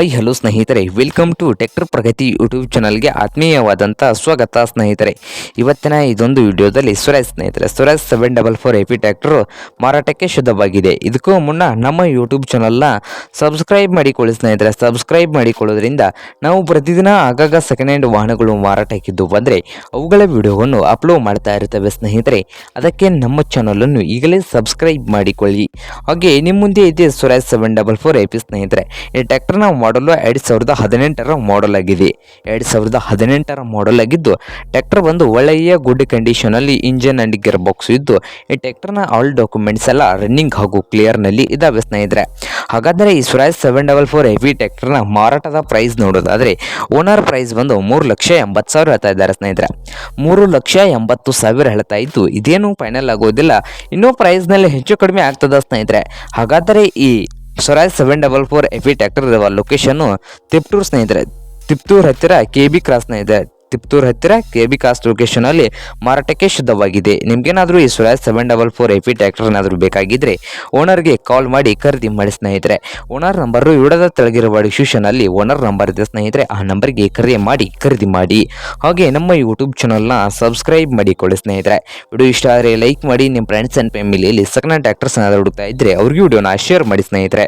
Hi hello ಸ್ನೇಹಿತರೆ. Welcome to tractor Pragati YouTube ಚಾನಲ್ಗೆ ಆತ್ಮೀಯವಾದಂಥ ಸ್ವಾಗತ ಸ್ನೇಹಿತರೆ. ಇವತ್ತಿನ ಇದೊಂದು ವಿಡಿಯೋದಲ್ಲಿ ಸುರೇಶ್ ಸ್ನೇಹಿತರೆ. Swaraj seven double four A P tractor ಮಾರಾಟಕ್ಕೆ ಶುದ್ಧವಾಗಿದೆ. ಇದಕ್ಕೂ ಮುನ್ನ ನಮ್ಮ ಯೂಟ್ಯೂಬ್ ಚಾನಲ್ನ ಸಬ್ಸ್ಕ್ರೈಬ್ ಮಾಡಿಕೊಳ್ಳಿ ಸ್ನೇಹಿತರೆ. ಸಬ್ಸ್ಕ್ರೈಬ್ ಮಾಡಿಕೊಳ್ಳೋದ್ರಿಂದ ನಾವು ಪ್ರತಿದಿನ ಆಗಾಗ ಸೆಕೆಂಡ್ ಹ್ಯಾಂಡ್ ವಾಹನಗಳು ಮಾರಾಟಕ್ಕಿದ್ದು ಬಂದರೆ ಅವುಗಳ ವಿಡಿಯೋವನ್ನು ಅಪ್ಲೋಡ್ ಮಾಡ್ತಾ ಇರ್ತವೆ ಸ್ನೇಹಿತರೆ. ಅದಕ್ಕೆ ನಮ್ಮ ಚಾನಲನ್ನು ಈಗಲೇ ಸಬ್ಸ್ಕ್ರೈಬ್ ಮಾಡಿಕೊಳ್ಳಿ. ಹಾಗೆ ನಿಮ್ಮ ಮುಂದೆ ಇದೆ Suresh seven double four A P ಸ್ನೇಹಿತರೆ. ಈ ಟ್ರ್ಯಾಕ್ಟರ್ನ ಮಾಡಲು ಎರಡು ಸಾವಿರದ ಹದಿನೆಂಟರ ಮಾಡಲ್ ಆಗಿದೆ. ಎರಡು ಸಾವಿರದ ಹದಿನೆಂಟರ ಮಾಡಲ್ ಆಗಿದ್ದು ಟ್ರ್ಯಾಕ್ಟರ್ ಬಂದು ಒಳ್ಳೆಯ ಗುಡ್ ಕಂಡೀಷನಲ್ಲಿ ಇಂಜಿನ್ ಅಂಡ್ ಗೇರ್ ಬಾಕ್ಸ್ ಇದ್ದು, ಈ ಟ್ರ್ಯಾಕ್ಟರ್ನ ಆಲ್ ಡಾಕ್ಯುಮೆಂಟ್ಸ್ ಎಲ್ಲ ರನ್ನಿಂಗ್ ಹಾಗೂ ಕ್ಲಿಯರ್ನಲ್ಲಿ ಇದಾವೆ ಸ್ನೇಹಿತರೆ. ಹಾಗಾದರೆ ಈ Swaraj seven double four heavy ಟ್ರ್ಯಾಕ್ಟರ್ನ ಮಾರಾಟದ ಪ್ರೈಸ್ ನೋಡೋದಾದರೆ ಓನರ್ ಪ್ರೈಸ್ ಬಂದು ಮೂರು ಲಕ್ಷ ಎಂಬತ್ತು ಸಾವಿರ ಹೇಳ್ತಾ ಇದ್ದಾರೆ ಸ್ನೇಹಿತರೆ. ಮೂರು ಲಕ್ಷ ಎಂಬತ್ತು ಸಾವಿರ ಹೇಳ್ತಾ ಇದ್ದು, ಇದೇನು ಫೈನಲ್ ಆಗೋದಿಲ್ಲ. ಇನ್ನೂ ಪ್ರೈಸ್ನಲ್ಲಿ ಹೆಚ್ಚು ಕಡಿಮೆ ಆಗ್ತದೆ ಸ್ನೇಹಿತರೆ. ಹಾಗಾದರೆ ಈ Swaraj seven double four FE tractor location Tiptur ಸ್ನೇಹಿತರೆ. ತಿಪ್ತೂರ್ ಹತ್ತಿರ ಕೆ ಬಿ ಕ್ರಾಸ್ನ ಇದೆ. ತಿಪ್ಟೂರ್ ಹತ್ತಿರ ಕೆ ಬಿ ಕಾಸ್ಟ್ ಲೊಕೇಶನಲ್ಲಿ ಮಾರಾಟಕ್ಕೆ ಶುದ್ಧವಾಗಿದೆ. ನಿಮ್ಗೇನಾದರೂ ಈ Swaraj seven double four FE tractor ಏನಾದರೂ ಬೇಕಾಗಿದ್ದರೆ ಓನರ್ಗೆ ಕಾಲ್ ಮಾಡಿ ಖರೀದಿ ಮಾಡಿ ಸ್ನೇಹಿತರೆ. ಓನರ್ ನಂಬರು ಇಡದ ತೆಳಗಿರುವ ಡಿಸ್ಕ್ರಿಪ್ಷನಲ್ಲಿ ಓನರ್ ನಂಬರ್ ಇದೆ ಸ್ನೇಹಿತರೆ. ಆ ನಂಬರ್ಗೆ ಕರೆ ಮಾಡಿ ಖರೀದಿ ಮಾಡಿ. ಹಾಗೆ ನಮ್ಮ ಯೂಟ್ಯೂಬ್ ಚಾನಲ್ನ ಸಬ್ಸ್ಕ್ರೈಬ್ ಮಾಡಿಕೊಳ್ಳಿ ಸ್ನೇಹಿತರೆ. ವಿಡಿಯೋ ಇಷ್ಟ ಆದರೆ ಲೈಕ್ ಮಾಡಿ. ನಿಮ್ಮ ಫ್ರೆಂಡ್ಸ್ ಆ್ಯಂಡ್ ಫ್ಯಾಮಿಲಿಯಲ್ಲಿ ಸೆಕೆಂಡ್ ಟ್ರ್ಯಾಕ್ಟರ್ಸ್ ಏನಾದರೂ ಹುಡುಕ್ತಾ ಇದ್ದರೆ ಅವ್ರಿಗೆ ವಿಡಿಯೋನ ಶೇರ್ ಮಾಡಿ ಸ್ನೇಹಿತರೆ.